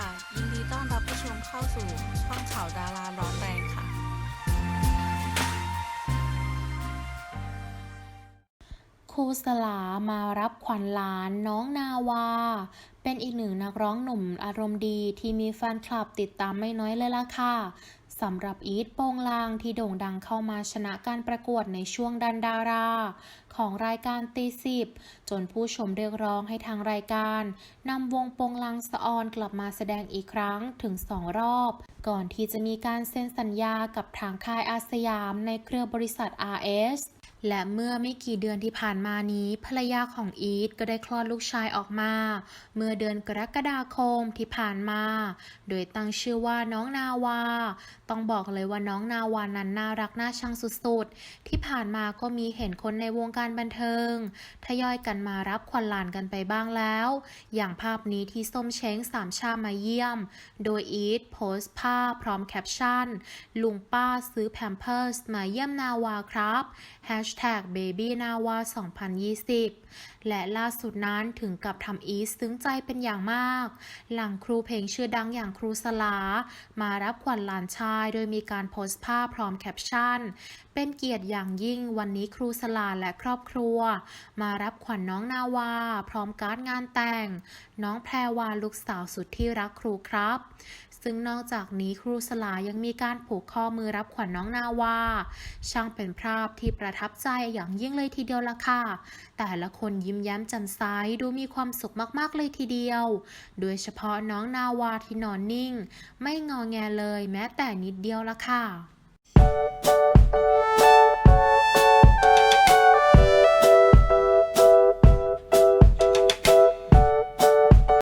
ค่ะ ยินดีต้อนรับผู้ชมเข้าสู่ช่องข่าวดาราร้อนแรงค่ะ ครูสลามารับขวัญหลานน้องนาวา เป็นอีกหนึ่งนักร้องหนุ่มอารมณ์ดีที่มีแฟนคลับติดตามไม่น้อยเลยล่ะค่ะ สำหรับอีทโปงลางที่โด่งดังเข้ามาชนะการประกวดในช่วงดันดารา ของรายการตีสิบจนผู้ชมเรียกร้องให้ทางรายการนำวงโปงลางสะออนกลับมาแสดงอีกครั้งถึงสองรอบ ก่อนที่จะมีการเซ็นสัญญากับทางค่ายอาสยามในเครือบริษัท RS และเมื่อไม่กี่เดือนที่ผ่านมานี้ ภรรยาของอีทก็ได้คลอดลูกชายออกมา เมื่อเดือนกรกฎาคมที่ผ่านมา โดยตั้งชื่อว่าน้องนาวาต้องบอกเลยว่าน้องนาวานั้นน่ารักน่าชังสุดๆ ที่ผ่านมาก็มีเห็นคนในวงการบันเทิง ทยอยกันมารับขวัญหลานกันไปบ้างแล้ว อย่างภาพนี้ที่ส้มเช้งสามชามาเยี่ยม โดยอีทโพสต์ภาพพร้อมแคปชั่น ลุงป้าซื้อแพมเพิร์สมาเยี่ยมนาวาครับ Hashtag Baby Nawa 2020 และล่าสุดนั้นถึงกับทำอีทซึ้งใจเป็นอย่างมาก หลังครูเพลงชื่อดังอย่างครูสลา มารับขวัญหลานชายโดยมีการโพสต์ภาพพร้อมแคปชั่น เป็นเกียรติอย่างยิ่งวันนี้ครูสลาและครอบครัว มารับขวัญน้องนาวา พร้อมการ์ดงานแต่ง น้องแพรวาลูกสาวสุดที่รักครูครับซึ่งนอกจากนี้ครูสลายังมีการผูกข้อมือรับขวัญน้องนาวา ช่างเป็นภาพที่ประทับใจอย่างยิ่งเลยทีเดียวละค่ะ แต่ละคนยิ้มแย้มแจ่มใสดูมีความสุขมากๆเลยทีเดียว โดยเฉพาะน้องนาวาที่นอนนิ่ง ไม่งอแงเลยแม้แต่นิดเดียวละค่ะ